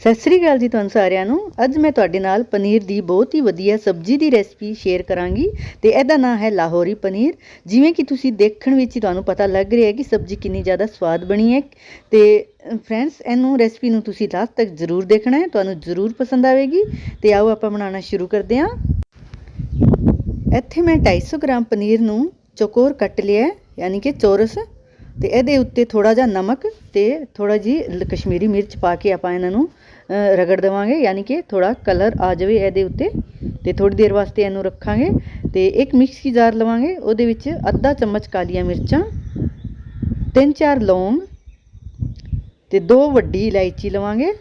ਸਤਿ ਸ੍ਰੀ ਅਕਾਲ ਜੀ ਤੁਹਾਨੂੰ ਸਾਰਿਆਂ ਨੂੰ। ਅੱਜ ਮੈਂ ਤੁਹਾਡੇ ਨਾਲ ਪਨੀਰ ਦੀ ਬਹੁਤ ਹੀ ਵਧੀਆ ਸਬਜ਼ੀ ਦੀ ਰੈਸਪੀ ਸ਼ੇਅਰ ਕਰਾਂਗੀ ਤੇ ਇਹਦਾ ਨਾਮ ਹੈ ਲਾਹੌਰੀ ਪਨੀਰ। ਜਿਵੇਂ ਕਿ ਤੁਸੀਂ ਦੇਖਣ ਵਿੱਚ ਹੀ ਤੁਹਾਨੂੰ ਪਤਾ ਲੱਗ ਰਿਹਾ ਹੈ ਕਿ ਸਬਜ਼ੀ ਕਿੰਨੀ ਜ਼ਿਆਦਾ ਸਵਾਦ ਬਣੀ ਹੈ। ਤੇ ਫਰੈਂਡਸ, ਇਹਨੂੰ ਰੈਸਪੀ ਨੂੰ ਤੁਸੀਂ ਲਾਸਟ ਤੱਕ ਜ਼ਰੂਰ ਦੇਖਣਾ ਹੈ। ਤੁਹਾਨੂੰ ਜ਼ਰੂਰ ਪਸੰਦ ਆਵੇਗੀ। ਤੇ ਆਓ ਆਪਾਂ ਬਣਾਉਣਾ ਸ਼ੁਰੂ ਕਰਦੇ ਹਾਂ। ਇੱਥੇ ਮੈਂ 250 ਗ੍ਰਾਮ ਪਨੀਰ ਨੂੰ ਚੌਕੋਰ ਕੱਟ ਲਿਆ ਯਾਨੀ ਕਿ ਚੌਰਸ। ਤੇ ਇਹਦੇ ਉੱਤੇ ਥੋੜਾ ਜਿਹਾ ਨਮਕ ਤੇ ਥੋੜਾ ਜੀ ਲ- ਕਸ਼ਮੀਰੀ ਮਿਰਚ ਪਾ ਕੇ ਆਪਾਂ ਇਹਨਾਂ ਨੂੰ ਰਗੜ ਦੇਵਾਂਗੇ, ਯਾਨੀ ਕਿ ਥੋੜਾ ਕਲਰ ਆ ਜਾਵੇ ਇਹਦੇ ਉੱਤੇ ਤੇ ਥੋੜੀ ਦੇਰ ਵਾਸਤੇ ਇਹਨੂੰ ਰੱਖਾਂਗੇ ਤੇ ਇੱਕ ਮਿਕਸੀ ਜਾਰ ਲਵਾਂਗੇ, ਉਹਦੇ ਵਿੱਚ ਅੱਧਾ ਚਮਚ ਕਾਲੀਆਂ ਮਿਰਚਾਂ ਤਿੰਨ ਚਾਰ ਲੌਂਗ ਤੇ ਦੋ ਵੱਡੀ ਇਲਾਇਚੀ ਲਵਾਂਗੇ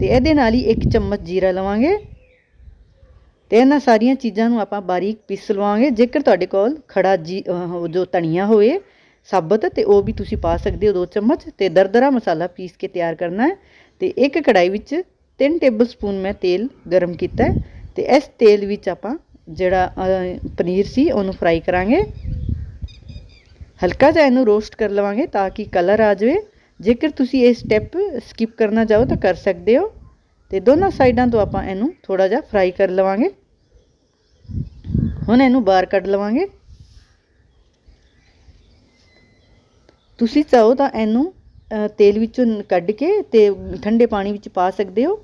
ਤੇ ਇਹਦੇ ਨਾਲ ਹੀ ਇੱਕ ਚਮਚ ਜੀਰਾ ਲਵਾਂਗੇ ਤੇ ਇਹਨਾਂ ਸਾਰੀਆਂ ਚੀਜ਼ਾਂ ਨੂੰ ਆਪਾਂ ਬਾਰੀਕ ਪੀਸ ਲਵਾਂਗੇ, ਜੇਕਰ ਤੁਹਾਡੇ ਕੋਲ ਖੜਾ ਜੀ, ਅਹ ਜੋ ਧਨੀਆ ਹੋਵੇ ਸਾਬਤ ਤੇ ਉਹ ਵੀ ਤੁਸੀਂ ਪਾ ਸਕਦੇ ਹੋ ਦੋ ਚਮਚ ਤੇ ਦਰਦਰਾ ਮਸਾਲਾ ਪੀਸ ਕੇ ਤਿਆਰ ਕਰਨਾ ਹੈ। ਤੇ ਇੱਕ ਕੜਾਈ ਵਿੱਚ 3 ਟੇਬਲ ਸਪੂਨ ਮੈਂ ਤੇਲ ਗਰਮ ਕੀਤਾ ਹੈ ਤੇ ਇਸ ਤੇਲ ਵਿੱਚ ਆਪਾਂ ਜਿਹੜਾ ਪਨੀਰ ਸੀ ਉਹਨੂੰ ਫਰਾਈ ਕਰਾਂਗੇ। ਹਲਕਾ ਜਿਹਾ ਇਹਨੂੰ ਰੋਸਟ ਕਰ ਲਵਾਂਗੇ ਤਾਂ ਕਿ ਕਲਰ ਆ ਜਾਵੇ। ਜੇਕਰ ਤੁਸੀਂ ਇਹ ਸਟੈਪ ਸਕਿਪ ਕਰਨਾ ਚਾਹੋ ਤਾਂ ਕਰ ਸਕਦੇ ਹੋ। ਤੇ ਦੋਨਾਂ ਸਾਈਡਾਂ ਤੋਂ ਆਪਾਂ ਇਹਨੂੰ ਥੋੜਾ ਜਿਹਾ ਫਰਾਈ ਕਰ ਲਵਾਂਗੇ। ਹੁਣ ਇਹਨੂੰ ਬਾਹਰ ਕੱਢ ਲਵਾਂਗੇ। ਤੁਸੀਂ ਚਾਹੋ ਤਾਂ ਇਹਨੂੰ ਤੇਲ ਵਿੱਚੋਂ ਕੱਢ ਕੇ ਤੇ ਠੰਡੇ ਪਾਣੀ ਵਿੱਚ ਪਾ ਸਕਦੇ ਹੋ।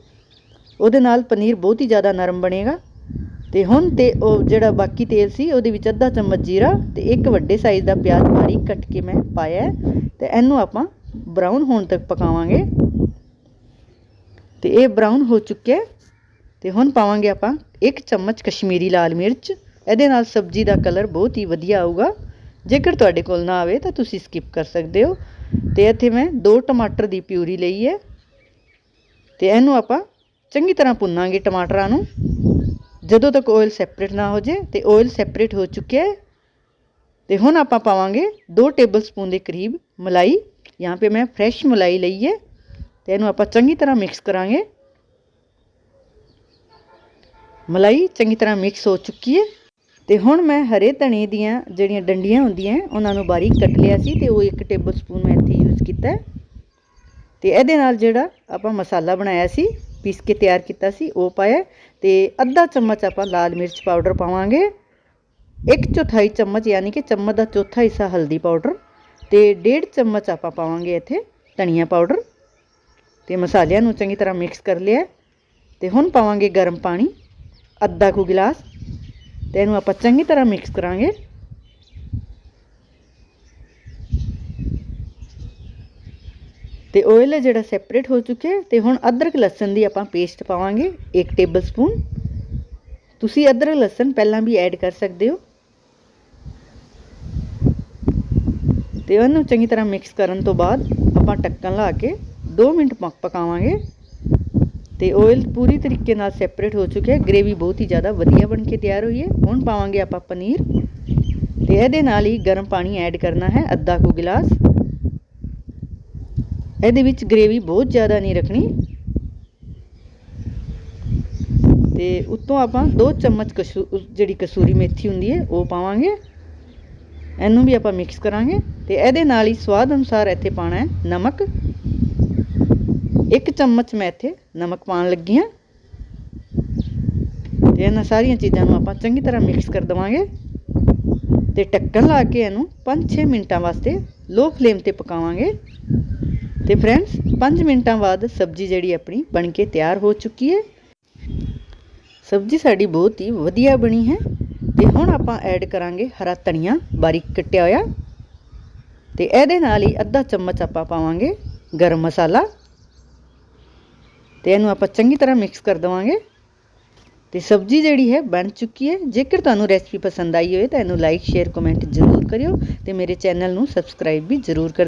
ਉਹਦੇ ਨਾਲ ਪਨੀਰ ਬਹੁਤ ਹੀ ਜ਼ਿਆਦਾ ਨਰਮ ਬਣੇਗਾ। ਤੇ ਹੁਣ ਤੇ ਉਹ ਜਿਹੜਾ ਬਾਕੀ ਤੇਲ ਸੀ, ਉਹਦੇ ਵਿੱਚ ਅੱਧਾ ਚਮਚ ਜੀਰਾ ਤੇ ਇੱਕ ਵੱਡੇ ਸਾਈਜ਼ ਦਾ ਪਿਆਜ਼ ਬਾਰੀਕ ਕੱਟ ਕੇ ਮੈਂ ਪਾਇਆ ਹੈ। ਤੇ ਇਹਨੂੰ ਆਪਾਂ ਬਰਾਊਨ ਹੋਣ ਤੱਕ ਪਕਾਵਾਂਗੇ। ਤੇ ਇਹ ਬਰਾਊਨ ਹੋ ਚੁੱਕਿਆ ਹੈ। ਤੇ ਹੁਣ ਪਾਵਾਂਗੇ ਆਪਾਂ ਇੱਕ ਚਮਚ ਕਸ਼ਮੀਰੀ ਲਾਲ ਮਿਰਚ। ਇਹਦੇ ਨਾਲ ਸਬਜ਼ੀ ਦਾ ਕਲਰ ਬਹੁਤ ਹੀ ਵਧੀਆ ਆਊਗਾ। ਜੇਕਰ ਤੁਹਾਡੇ ਕੋਲ ਨਾ ਆਵੇ ਤਾਂ ਤੁਸੀਂ ਸਕਿਪ ਕਰ ਸਕਦੇ ਹੋ ਤੇ ਇੱਥੇ ਮੈਂ ਦੋ ਟਮਾਟਰ ਦੀ ਪਿਊਰੀ ਲਈ ਹੈ ਤੇ ਇਹਨੂੰ ਆਪਾਂ ਚੰਗੀ ਤਰ੍ਹਾਂ ਭੁੰਨਾਂਗੇ ਟਮਾਟਰਾਂ ਨੂੰ ਜਦੋਂ ਤੱਕ ਆਇਲ ਸੈਪਰੇਟ ਨਾ ਹੋ ਜੇ ਤੇ ਆਇਲ ਸੈਪਰੇਟ ਹੋ ਚੁੱਕਿਆ ਹੈ ਤੇ ਹੁਣ ਆਪਾਂ ਪਾਵਾਂਗੇ 2 ਟੇਬਲ ਸਪੂਨ ਦੇ ਕਰੀਬ ਮਲਾਈ यहाँ पे ਮੈਂ ਫਰੈਸ਼ ਮਲਾਈ ਲਈ ਹੈ ਤੇ ਇਹਨੂੰ ਆਪਾਂ ਚੰਗੀ ਤਰ੍ਹਾਂ ਮਿਕਸ ਕਰਾਂਗੇ ਮਲਾਈ ਚੰਗੀ ਤਰ੍ਹਾਂ ਮਿਕਸ ਹੋ ਚੁੱਕੀ ਹੈ ਤੇ ਹੁਣ ਮੈਂ ਹਰੇ ਧਣੇ ਦੀਆਂ ਜਿਹੜੀਆਂ ਡੰਡੀਆਂ ਹੁੰਦੀਆਂ, ਉਹਨਾਂ ਨੂੰ ਬਾਰੀਕ ਕੱਟ ਲਿਆ ਸੀ ਤੇ ਉਹ ਇੱਕ ਟੇਬਲ ਸਪੂਨ ਮੈਂ ਇੱਥੇ ਯੂਜ਼ ਕੀਤਾ ਹੈ। ਤੇ ਇਹਦੇ ਨਾਲ ਜਿਹੜਾ ਆਪਾਂ ਮਸਾਲਾ ਬਣਾਇਆ ਸੀ, ਪੀਸ ਕੇ ਤਿਆਰ ਕੀਤਾ ਸੀ, ਉਹ ਪਾਇਆ ਤੇ ਅੱਧਾ ਚਮਚ ਆਪਾਂ ਲਾਲ ਮਿਰਚ ਪਾਊਡਰ ਪਾਵਾਂਗੇ। ਇੱਕ ਚੌਥਾਈ ਚਮਚ ਯਾਨੀ ਕਿ ਚਮਚ ਦਾ ਚੌਥਾ ਹਿੱਸਾ ਹਲਦੀ ਪਾਊਡਰ ਤੇ ਡੇਢ ਚਮਚ ਆਪਾਂ ਪਾਵਾਂਗੇ ਇੱਥੇ ਧਨੀਆ ਪਾਊਡਰ ਤੇ ਮਸਾਲਿਆਂ ਨੂੰ ਚੰਗੀ ਤਰ੍ਹਾਂ ਮਿਕਸ ਕਰ ਲਿਆ ਤੇ ਹੁਣ ਪਾਵਾਂਗੇ ਗਰਮ ਪਾਣੀ, ਅੱਧਾ ਕੁ ਗਿਲਾਸ। ਤੇ ਇਹਨੂੰ ਆਪਾਂ ਚੰਗੀ ਤਰ੍ਹਾਂ ਮਿਕਸ ਕਰਾਂਗੇ ਤੇ ਆਇਲ ਜਿਹੜਾ ਸੈਪਰੇਟ ਹੋ ਚੁੱਕਿਆ ਤੇ ਹੁਣ ਅਦਰਕ ਲਸਣ ਦੀ ਆਪਾਂ ਪੇਸਟ ਪਾਵਾਂਗੇ 1 ਟੇਬਲ ਸਪੂਨ ਤੁਸੀਂ ਅਦਰਕ ਲਸਣ ਪਹਿਲਾਂ ਵੀ ਐਡ ਕਰ ਸਕਦੇ ਹੋ ਤੇ ਉਹਨੂੰ ਚੰਗੀ ਤਰ੍ਹਾਂ ਮਿਕਸ ਕਰਨ ਤੋਂ ਬਾਅਦ ਆਪਾਂ ਟੱਕਣ ਲਾ ਕੇ 2 ਮਿੰਟ ਪਕਾਵਾਂਗੇ ਤੇ ਆਇਲ ਪੂਰੀ ਤਰੀਕੇ ਨਾਲ ਸੈਪਰੇਟ ਹੋ ਚੁੱਕਿਆ ਗ੍ਰੇਵੀ ਬਹੁਤ ਹੀ ਜ਼ਿਆਦਾ ਵਧੀਆ ਬਣ ਕੇ ਤਿਆਰ ਹੋਈ ਹੈ। ਹੁਣ ਪਾਵਾਂਗੇ ਆਪਾਂ ਪਨੀਰ ਤੇ ਇਹਦੇ ਨਾਲ ਹੀ ਗਰਮ ਪਾਣੀ ਐਡ ਕਰਨਾ ਹੈ ਅੱਧਾ ਕੁ ਗਿਲਾਸ। ਇਹਦੇ ਵਿੱਚ ਗ੍ਰੇਵੀ ਬਹੁਤ ਜ਼ਿਆਦਾ ਨਹੀਂ ਰੱਖਣੀ। ਤੇ ਉੱਤੋਂ ਆਪਾਂ 2 ਚਮਚ ਕਸੂ, ਜਿਹੜੀ ਕਸੂਰੀ ਮੇਥੀ ਹੁੰਦੀ ਹੈ, ਉਹ ਪਾਵਾਂਗੇ। ਇਹਨੂੰ ਵੀ ਆਪਾਂ ਮਿਕਸ ਕਰਾਂਗੇ ਤੇ ਇਹਦੇ ਨਾਲ ਹੀ ਸਵਾਦ ਅਨੁਸਾਰ ਇੱਥੇ ਪਾਣਾ ਹੈ ਨਮਕ। ਇੱਕ ਚਮਚ ਮੈਂ ਇੱਥੇ ਨਮਕ ਪਾਉਣ ਲੱਗੀ ਹਾਂ। ਤੇ ਇਹਨਾਂ ਸਾਰੀਆਂ ਚੀਜ਼ਾਂ ਨੂੰ ਆਪਾਂ ਚੰਗੀ ਤਰ੍ਹਾਂ ਮਿਕਸ ਕਰ ਦਵਾਂਗੇ। ਤੇ ਢੱਕਣ ਲਾ ਕੇ ਇਹਨੂੰ 5-6 ਮਿੰਟਾਂ ਵਾਸਤੇ ਲੋ ਫਲੇਮ ਤੇ ਪਕਾਵਾਂਗੇ। ਤੇ ਫਰੈਂਡਸ 5 ਮਿੰਟਾਂ ਬਾਅਦ ਸਬਜ਼ੀ ਜਿਹੜੀ ਆਪਣੀ ਬਣ ਕੇ ਤਿਆਰ ਹੋ ਚੁੱਕੀ ਹੈ। ਸਬਜ਼ੀ ਸਾਡੀ ਬਹੁਤ ਹੀ ਵਧੀਆ ਬਣੀ ਹੈ। ਤੇ ਹੁਣ ਆਪਾਂ ਐਡ ਕਰਾਂਗੇ ਹਰਾ ਧਨੀਆ, ਬਾਰੀਕ ਕੱਟਿਆ ਹੋਇਆ। ਤੇ ਇਹਦੇ ਨਾਲ ਹੀ ਅੱਧਾ ਚਮਚ ਆਪਾਂ ਪਾਵਾਂਗੇ ਗਰਮ ਮਸਾਲਾ। ਤੇ ਇਹਨੂੰ ਆਪਾਂ ਚੰਗੀ ਤਰ੍ਹਾਂ ਮਿਕਸ ਕਰ ਦਵਾਂਗੇ। ਤੇ ਸਬਜ਼ੀ ਜਿਹੜੀ ਹੈ, ਬਣ ਚੁੱਕੀ ਹੈ। ਜੇਕਰ ਤੁਹਾਨੂੰ ਰੈਸਪੀ ਪਸੰਦ ਆਈ ਹੋਵੇ ਤਾਂ ਇਹਨੂੰ ਲਾਈਕ ਸ਼ੇਅਰ ਕਮੈਂਟ ਜ਼ਰੂਰ ਕਰਿਓ ਤੇ ਮੇਰੇ ਚੈਨਲ ਨੂੰ ਸਬਸਕ੍ਰਾਈਬ ਵੀ ਜ਼ਰੂਰ ਕਰ